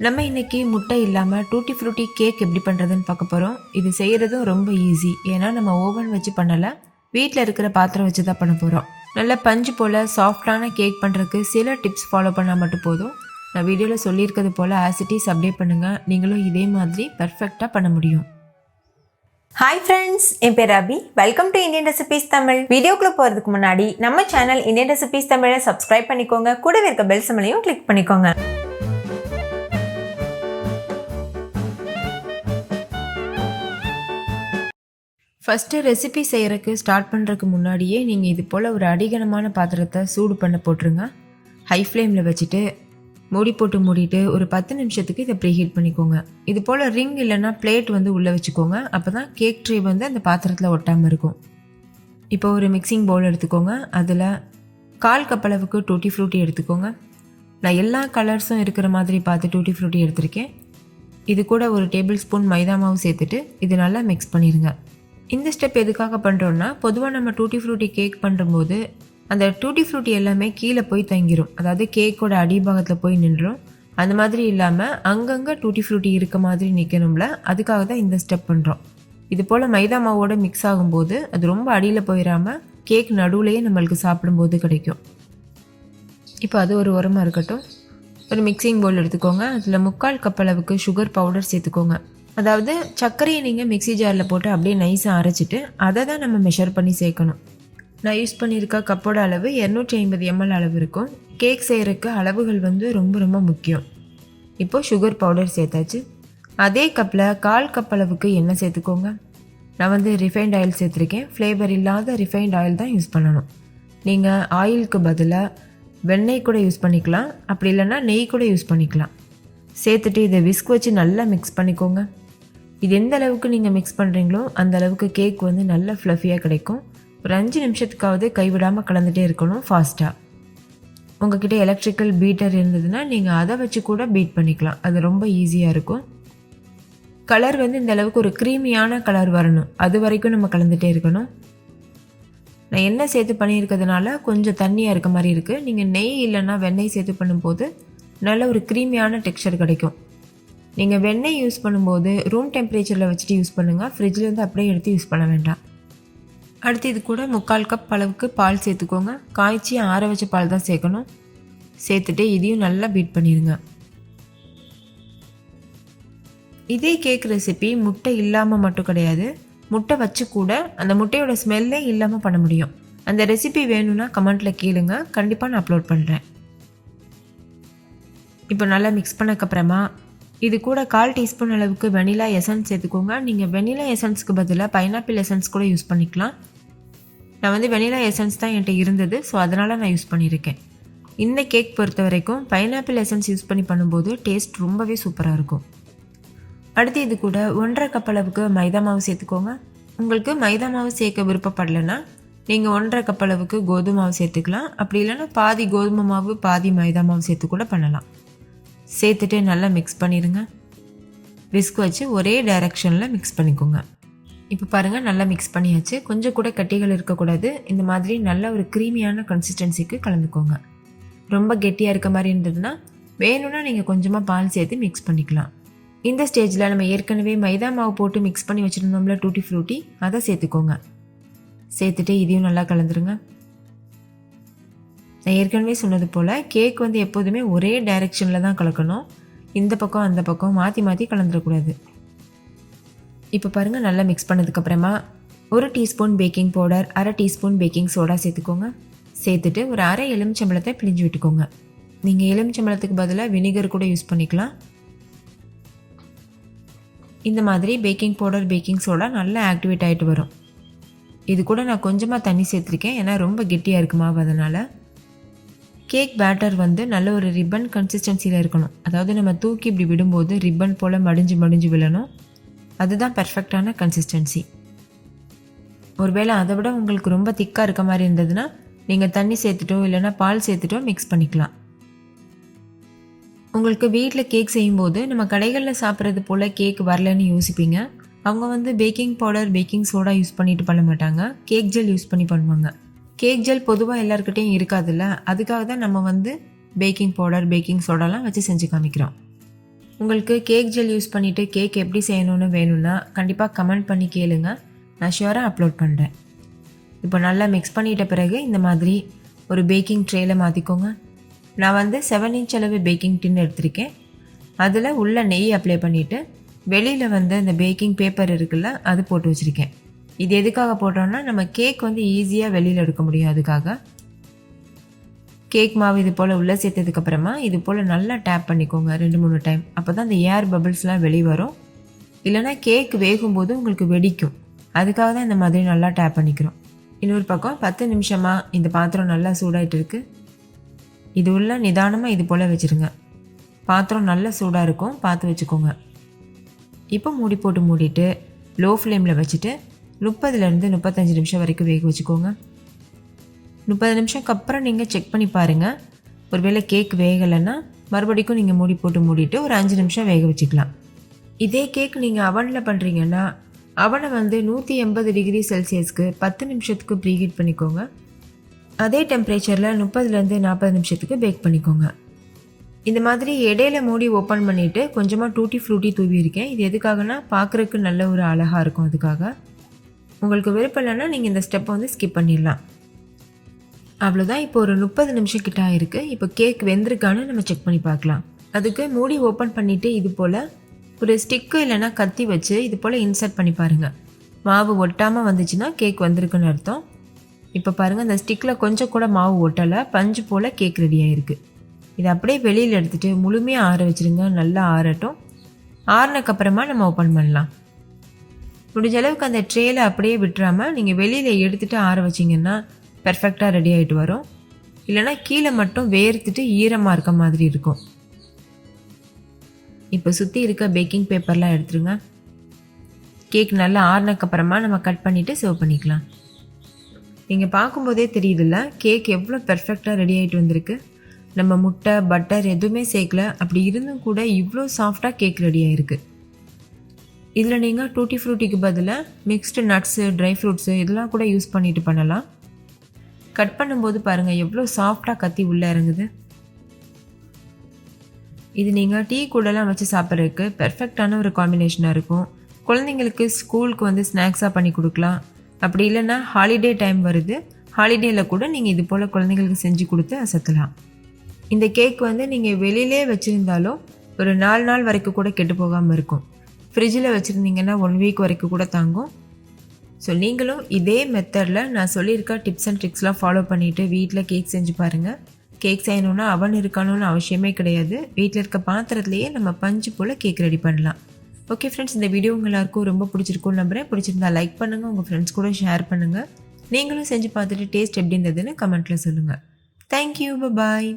நம்ம இன்றைக்கி முட்டை இல்லாமல் டூட்டி ஃப்ரூட்டி கேக் எப்படி பண்ணுறதுன்னு பார்க்க போகிறோம் இது செய்கிறதும் ரொம்ப ஈஸி ஏன்னா நம்ம ஓவன் வச்சு பண்ணலை வீட்டில் இருக்கிற பாத்திரம் வச்சு தான் பண்ண போகிறோம் நல்ல பஞ்சு போல் சாஃப்டான கேக் பண்ணுறதுக்கு சில டிப்ஸ் ஃபாலோ பண்ணால் மட்டும் போதும். நான் வீடியோவில் சொல்லியிருக்கிறது போல் ஆசிட்டிஸ் அப்டேட் பண்ணுங்கள் நீங்களும் இதே மாதிரி பர்ஃபெக்டாக பண்ண முடியும். ஹாய் ஃப்ரெண்ட்ஸ் என் பேர் Abhi welcome to Indian recipes Tamil வீடியோக்குள்ளே போகிறதுக்கு முன்னாடி நம்ம சேனல் இந்தியன் ரெசிபிஸ் தமிழை சப்ஸ்கிரைப் பண்ணிக்கோங்க. கூடவே இருக்க பெல் சிம்மலையும் கிளிக் பண்ணிக்கோங்க. ஃபஸ்ட்டு ரெசிபி செய்கிறதுக்கு ஸ்டார்ட் பண்ணுறதுக்கு முன்னாடியே நீங்கள் இது போல் ஒரு அடிகனமான பாத்திரத்தை சூடு பண்ண போட்டுருங்க. ஹை ஃப்ளேமில் வச்சுட்டு மூடி போட்டு மூடிட்டு ஒரு பத்து நிமிஷத்துக்கு இதை ப்ரீஹீட் பண்ணிக்கோங்க. இது போல் ரிங் இல்லைன்னா பிளேட் வந்து உள்ளே வச்சுக்கோங்க. அப்போ தான் கேக் ட்ரே வந்து அந்த பாத்திரத்தில் ஒட்டாமல் இருக்கும். இப்போ ஒரு மிக்சிங் பவுல் எடுத்துக்கோங்க. அதில் கால் கப் அளவுக்கு டூட்டி ஃப்ரூட்டி எடுத்துக்கோங்க. நான் எல்லா கலர்ஸும் இருக்கிற மாதிரி பார்த்து டூட்டி ஃப்ரூட்டி எடுத்திருக்கேன். இது கூட ஒரு டேபிள் ஸ்பூன் மைதா மாவு சேர்த்துட்டு இது நல்லா மிக்ஸ் பண்ணிடுங்க இந்த ஸ்டெப் எதுக்காக பண்ணுறோன்னா பொதுவாக நம்ம டூட்டி ஃப்ரூட்டி கேக் பண்ணும்போது அந்த டூட்டி ஃப்ரூட்டி எல்லாமே கீழே போய் தங்கிரும். அதாவது கேக்கோட அடிபாகத்தில் போய் நின்றும் அந்த மாதிரி இல்லாமல் அங்கங்கே டூட்டி ஃப்ரூட்டி இருக்க மாதிரி நிற்கணும்ல அதுக்காக தான் இந்த ஸ்டெப் பண்ணுறோம் இது போல் மைதா மாவோட மிக்ஸ் ஆகும்போது அது ரொம்ப அடியில் போயிடாமல் கேக் நடுவுலையே நம்மளுக்கு சாப்பிடும்போது கிடைக்கும். இப்போ அது ஒரு உரமாக இருக்கட்டும். ஒரு மிக்சிங் பவுல் எடுத்துக்கோங்க. அதில் முக்கால் கப் அளவுக்கு சுகர் பவுடர் சேர்த்துக்கோங்க. அதாவது சர்க்கரையை நீங்கள் மிக்ஸி ஜாரில் போட்டு அப்படியே நைஸாக அரைச்சிட்டு அதை தான் நம்ம மெஷர் பண்ணி சேர்க்கணும். நான் யூஸ் பண்ணியிருக்க கப்போட அளவு இரநூற்றி ஐம்பது எம்எல் அளவு இருக்கும். கேக் செய்கிறதுக்கு அளவுகள் வந்து ரொம்ப ரொம்ப முக்கியம். இப்போ சுகர் பவுடர் சேர்த்தாச்சு. அதே கப்பில் கால் கப் அளவுக்கு எண்ணெய் சேர்த்துக்கோங்க. நான் வந்து ரிஃபைண்ட் ஆயில் சேர்த்துருக்கேன். ஃப்ளேவர் இல்லாத ரிஃபைண்ட் ஆயில் தான் யூஸ் பண்ணணும். நீங்கள் ஆயிலுக்கு பதிலாக வெண்ணெய் கூட யூஸ் பண்ணிக்கலாம். அப்படி இல்லைன்னா நெய் கூட யூஸ் பண்ணிக்கலாம். சேர்த்துட்டு இதை விஸ்க் வச்சு நல்லா மிக்ஸ் பண்ணிக்கோங்க. இது எந்த அளவுக்கு நீங்கள் மிக்ஸ் பண்ணுறீங்களோ அந்த அளவுக்கு கேக் வந்து நல்ல ஃப்ளஃபியாக கிடைக்கும். ஒரு அஞ்சு நிமிஷத்துக்காவது கைவிடாமல் கலந்துகிட்டே இருக்கணும் ஃபாஸ்ட்டாக உங்ககிட்ட எலக்ட்ரிக்கல் பீட்டர் இருந்ததுன்னா நீங்கள் அதை வச்சு கூட பீட் பண்ணிக்கலாம். அது ரொம்ப ஈஸியாக இருக்கும். கலர் வந்து இந்த அளவுக்கு ஒரு க்ரீமியான கலர் வரணும். அது வரைக்கும் நம்ம கலந்துகிட்டே இருக்கணும். நான் எண்ணெய் சேர்த்து பண்ணியிருக்கிறதுனால கொஞ்சம் தண்ணியாக இருக்க மாதிரி இருக்குது நீங்கள் நெய் இல்லைன்னா வெண்ணெய் சேர்த்து பண்ணும்போது நல்ல ஒரு க்ரீமியான டெக்ஸ்சர் கிடைக்கும். நீங்கள் வெண்ணெய் யூஸ் பண்ணும்போது ரூம் டெம்பரேச்சரில் வச்சுட்டு யூஸ் பண்ணுங்கள் ஃப்ரிட்ஜ்லேருந்து அப்படியே எடுத்து யூஸ் பண்ண வேண்டாம். அடுத்து இது கூட முக்கால் கப் அளவுக்கு பால் சேர்த்துக்கோங்க. காய்ச்சி ஆற வச்ச பால் தான் சேர்க்கணும். சேர்த்துட்டு இதையும் நல்லா பீட் பண்ணிடுங்க. இதே கேக் ரெசிபி முட்டை இல்லாமல் மட்டும் கிடையாது. முட்டை வச்சு கூட அந்த முட்டையோட ஸ்மெல்லே இல்லாமல் பண்ண முடியும். அந்த ரெசிபி வேணும்னா கமெண்ட்டில் கேளுங்க. கண்டிப்பாக நான் அப்லோட் பண்ணுறேன் இப்போ நல்லா மிக்ஸ் பண்ணக்கப்புறமா இது கூட கால் டீஸ்பூன் அளவுக்கு வெனிலா எசன்ஸ் சேர்த்துக்கோங்க. நீங்கள் வெனிலா எசன்ஸ்க்கு பதிலாக பைனாப்பிள் எசன்ஸ் கூட யூஸ் பண்ணிக்கலாம். நான் வந்து வெனிலா எசன்ஸ் தான் என்கிட்ட இருந்தது. ஸோ அதனால் நான் யூஸ் பண்ணியிருக்கேன். இந்த கேக் பொறுத்த வரைக்கும் பைனாப்பிள் எசன்ஸ் யூஸ் பண்ணி பண்ணும்போது டேஸ்ட் ரொம்பவே சூப்பராக இருக்கும். அடுத்து இது கூட ஒன்றரை கப் அளவுக்கு மைதா மாவு சேர்த்துக்கோங்க. உங்களுக்கு மைதா மாவு சேர்க்க விருப்பப்படலைன்னா நீங்கள் ஒன்றரை கப் அளவுக்கு கோதுமை மாவு சேர்த்துக்கலாம். அப்படி இல்லைன்னா பாதி கோதுமை மாவு பாதி மைதா மாவு சேர்த்து கூட பண்ணலாம். சேர்த்துட்டு நல்லா மிக்ஸ் பண்ணிடுங்க விஸ்க் வச்சு ஒரே டைரக்ஷனில் மிக்ஸ் பண்ணிக்கோங்க. இப்போ பாருங்கள் நல்லா மிக்ஸ் பண்ணியாச்சு. கொஞ்சம் கூட கட்டிகள் இருக்கக்கூடாது. இந்த மாதிரி நல்ல ஒரு க்ரீமியான கன்சிஸ்டன்சிக்கு கலந்துக்கோங்க. ரொம்ப கெட்டியாக இருக்க மாதிரி இருந்ததுன்னா வேணும்னா நீங்கள் கொஞ்சமாக பால் சேர்த்து மிக்ஸ் பண்ணிக்கலாம். இந்த ஸ்டேஜில் நம்ம ஏற்கனவே மைதா மாவு போட்டு மிக்ஸ் பண்ணி வச்சுருந்தோம்ல டூட்டி ஃப்ரூட்டி அதை சேர்த்துக்கோங்க. சேர்த்துட்டு இதையும் நல்லா கலந்துருங்க. நான் ஏற்கனவே சொன்னது போல் கேக் வந்து எப்போதுமே ஒரே டைரெக்ஷனில் தான் கலக்கணும். இந்த பக்கம் அந்த பக்கம் மாற்றி மாற்றி கலந்துடக்கூடாது. இப்போ பாருங்கள் நல்லா மிக்ஸ் பண்ணதுக்கப்புறமா ஒரு டீஸ்பூன் பேக்கிங் பவுடர் அரை டீஸ்பூன் பேக்கிங் சோடா சேர்த்துக்கோங்க. சேர்த்துட்டு ஒரு அரை எலுமிச்சம்பழத்தை பிழிஞ்சு விட்டுக்கோங்க. நீங்கள் எலுமிச்சம்பழத்துக்கு பதிலாக வினிகர் கூட யூஸ் பண்ணிக்கலாம். இந்த மாதிரி பேக்கிங் பவுடர் பேக்கிங் சோடா நல்லா ஆக்டிவேட் ஆகிட்டு வரும். இது கூட நான் கொஞ்சமாக தண்ணி சேர்த்துருக்கேன் ஏன்னா ரொம்ப கெட்டியாக இருக்கு மாவு அதனால். கேக் பேட்டர் வந்து நல்ல ஒரு ரிப்பன் கன்சிஸ்டன்சியில் இருக்கணும். அதாவது நம்ம தூக்கி இப்படி விடும்போது ரிப்பன் போல் மடிஞ்சு மடிஞ்சு விழணும். அதுதான் பர்ஃபெக்டான கன்சிஸ்டன்சி ஒருவேளை அதை விட உங்களுக்கு ரொம்ப திக்காக இருக்க மாதிரி இருந்ததுன்னா நீங்கள் தண்ணி சேர்த்துட்டோ இல்லைன்னா பால் சேர்த்துட்டோ மிக்ஸ் பண்ணிக்கலாம். உங்களுக்கு வீட்டில் கேக் செய்யும்போது நம்ம கடைகளில் சாப்பிட்றது போல் கேக் வரலன்னு யோசிப்பீங்க. அவங்க வந்து baking powder baking soda use பண்ணிட்டு பண்ண மாட்டாங்க. கேக் ஜெல் யூஸ் பண்ணி பண்ணுவாங்க. கேக் ஜெல் பொதுவாக எல்லாருக்கிட்டையும் இருக்காதுல்ல? அதுக்காக தான் நம்ம வந்து பேக்கிங் பவுடர் பேக்கிங் சோடாலாம் வச்சு செஞ்சு காமிக்கிறோம். உங்களுக்கு கேக் ஜெல் யூஸ் பண்ணிவிட்டு கேக் எப்படி செய்யணும்னு வேணும்னா கண்டிப்பாக கமெண்ட் பண்ணி கேளுங்க. நான் ஷுவராக அப்லோட் பண்ணுறேன் இப்போ நல்லா மிக்ஸ் பண்ணிட்ட பிறகு இந்த மாதிரி ஒரு பேக்கிங் ட்ரேயில் மாற்றிக்கோங்க நான் வந்து செவன் இன்ச் அளவு பேக்கிங் டின் எடுத்திருக்கேன். அதில் உள்ள நெய் அப்ளை பண்ணிவிட்டு வெளியில் வந்து அந்த பேக்கிங் பேப்பர் இருக்குல்ல அது போட்டு வச்சுருக்கேன். இது எதுக்காக போட்டோம்னா நம்ம கேக் வந்து ஈஸியாக வெளியில் எடுக்க முடியும் அதுக்காக. கேக் மாவு இது போல் உள்ளே சேர்த்ததுக்கப்புறமா இது போல் நல்லா டேப் பண்ணிக்கோங்க ரெண்டு மூணு டைம் அப்போ தான் அந்த ஏர் பபிள்ஸ்லாம் வெளியே வரும். இல்லைனா கேக் வேகும்போது உங்களுக்கு வெடிக்கும். அதுக்காக தான் இந்த மாதிரி நல்லா டேப் பண்ணிக்கிறோம். இன்னொரு பக்கம் பத்து நிமிஷமாக இந்த பாத்திரம் நல்லா சூடாகிட்டு இருக்கு. இது உள்ள நிதானமாக இது போல் வச்சுருங்க. பாத்திரம் நல்லா சூடாக இருக்கும் பார்த்து வச்சுக்கோங்க. இப்போ மூடி போட்டு மூடிட்டு லோ ஃப்ளேமில் வச்சுட்டு முப்பதுலேருந்து முப்பத்தஞ்சு நிமிஷம் வரைக்கும் வேக வச்சுக்கோங்க. முப்பது நிமிஷம்க்கு அப்புறம் நீங்கள் செக் பண்ணி பாருங்கள் ஒருவேளை கேக் வேகலைன்னா மறுபடிக்கும் நீங்கள் மூடி போட்டு மூடிட்டு ஒரு அஞ்சு நிமிஷம் வேக வச்சுக்கலாம். இதே கேக் நீங்கள் அவனில் பண்ணுறீங்கன்னா அவனை வந்து நூற்றி எண்பது டிகிரி செல்சியஸ்க்கு பத்து நிமிஷத்துக்கு ப்ரீஹீட் பண்ணிக்கோங்க. அதே டெம்பரேச்சரில் முப்பதுலேருந்து நாற்பது நிமிஷத்துக்கு பேக் பண்ணிக்கோங்க. இந்த மாதிரி இடையில மூடி ஓப்பன் பண்ணிவிட்டு கொஞ்சமாக டூட்டி ஃப்ரூட்டி தூவியிருக்கேன். இது எதுக்காகனா பார்க்குறக்கு நல்ல ஒரு அழகாக இருக்கும் அதுக்காக. உங்களுக்கு விருப்பம் இல்லைன்னா நீங்கள் இந்த ஸ்டெப்பை வந்து ஸ்கிப் பண்ணிடலாம். அவ்வளோதான் இப்போ ஒரு முப்பது நிமிஷம் கிட்ட ஆயிருக்கு. இப்போ கேக் வெந்திருக்கான்னு நம்ம செக் பண்ணி பார்க்கலாம். அதுக்கு மூடி ஓப்பன் பண்ணிவிட்டு இது போல் ஒரு ஸ்டிக்கு இல்லைன்னா கத்தி வச்சு இது போல் இன்சர்ட் பண்ணி பாருங்கள் மாவு ஒட்டாமல் வந்துச்சுன்னா கேக் வந்திருக்குன்னு அர்த்தம். இப்போ பாருங்கள் அந்த ஸ்டிக்கில் கொஞ்சம் கூட மாவு ஒட்டலை. பஞ்சு போல் கேக் ரெடி ஆகிருக்கு இதை அப்படியே வெளியில் எடுத்துகிட்டு முழுமையாக ஆற வச்சுருங்க. நல்லா ஆறட்டும். ஆறினக்கப்புறமா நம்ம ஓப்பன் பண்ணலாம். முடிஞ்ச அளவுக்கு அந்த ட்ரேயில் அப்படியே விட்டுறாமல் நீங்கள் வெளியில் எடுத்துகிட்டு ஆற வச்சிங்கன்னா பெர்ஃபெக்டாக ரெடி ஆகிட்டு வரும். இல்லைனா கீழே மட்டும் வேர்த்துட்டு ஈரமாக இருக்க மாதிரி இருக்கும். இப்போ சுற்றி இருக்க பேக்கிங் பேப்பர்லாம் எடுத்துருங்க. கேக் நல்லா ஆறுனக்கப்புறமா நம்ம கட் பண்ணிவிட்டு சர்வ் பண்ணிக்கலாம். நீங்கள் பார்க்கும்போதே தெரியுதுல்ல கேக் எவ்வளோ பெர்ஃபெக்டாக ரெடி ஆகிட்டு வந்திருக்கு. நம்ம முட்டை பட்டர் எதுவுமே சேர்க்கல. அப்படி இருந்தும் கூட இவ்வளோ சாஃப்டாக கேக் ரெடி ஆகிருக்கு இதில் நீங்கள் டூட்டி ஃப்ரூட்டிக்கு பதிலாக மிக்ஸ்டு நட்ஸு ட்ரை ஃப்ரூட்ஸு இதெல்லாம் கூட யூஸ் பண்ணிட்டு பண்ணலாம். கட் பண்ணும்போது பாருங்கள் எவ்வளோ சாஃப்டாக கத்தி உள்ளே இறங்குது. இது நீங்கள் டீ கூடலாம் வச்சு சாப்பிட்றதுக்கு பெர்ஃபெக்டான ஒரு காம்பினேஷனாக இருக்கும். குழந்தைங்களுக்கு ஸ்கூலுக்கு வந்து ஸ்நாக்ஸாக பண்ணி கொடுக்கலாம். அப்படி இல்லைன்னா ஹாலிடே டைம் வருது. ஹாலிடேயில் கூட நீங்கள் இது போல் குழந்தைங்களுக்கு செஞ்சு கொடுத்து அசத்தலாம். இந்த கேக் வந்து நீங்கள் வெளியிலே வச்சுருந்தாலும் ஒரு நாலு நாள் வரைக்கும் கூட கெட்டு போகாமல் இருக்கும். ஃப்ரிட்ஜில் வச்சுருந்தீங்கன்னா ஒன் வீக் வரைக்கும் கூட தாங்கும். ஸோ நீங்களும் இதே மெத்தடில் நான் சொல்லியிருக்க டிப்ஸ் அண்ட் ட்ரிக்ஸ்லாம் ஃபாலோ பண்ணிவிட்டு வீட்டில் கேக் செஞ்சு பாருங்கள் கேக் செய்யணுன்னா அவன் இருக்கணும்னு அவசியமே கிடையாது. வீட்டில் இருக்க பாத்திரத்துலேயே நம்ம பஞ்சு போல் கேக் ரெடி பண்ணலாம். ஓகே ஃப்ரெண்ட்ஸ் இந்த வீடியோ உங்க எல்லாருக்கும் ரொம்ப பிடிச்சிருக்கும்னு நம்புகிறேன் பிடிச்சிருந்தா லைக் பண்ணுங்கள் உங்கள் ஃப்ரெண்ட்ஸ் கூட ஷேர் பண்ணுங்கள் நீங்களும் செஞ்சு பார்த்துட்டு டேஸ்ட் எப்படி இருந்ததுன்னு கமெண்ட்டில் சொல்லுங்கள் தேங்க்யூ பாய்